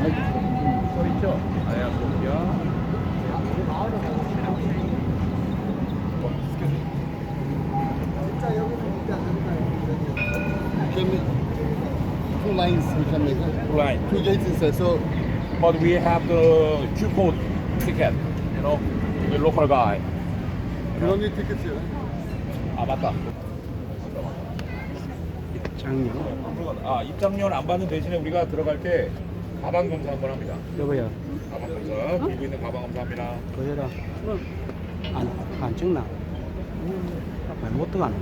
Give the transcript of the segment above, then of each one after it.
써 있죠? 아야 we- two lines we can make. huh? Right. Two gates inside. So But we have the Q code ticket. You know, the local guy. we don't need tickets here. 아 맞다. 장려 아 입장료는 안 받는 대신에 우리가 들어갈 때 가방 검사 한번 합니다. 여보야 가방 검사. 들고 있는 가방 검사합니다. 그래라. 안, 안 찍나? 못 들어가네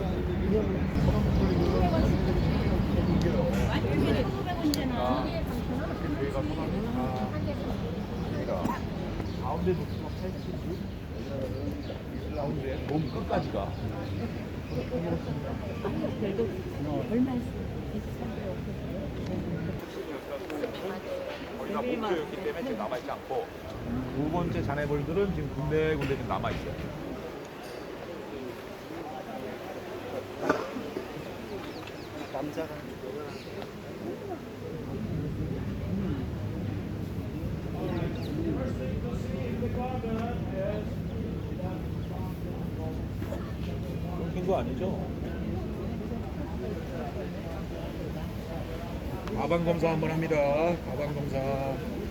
아, 저희가 소방차 여기가 가운데도 가운데 몸 끝까지가 저희가 목표였기 때문에 지금 남아있지 않고 두 번째 잔해볼들은 지금 군데군데 좀 남아있어요. 끊긴 거 아니죠? 가방 검사 한번 합니다. 가방 검사.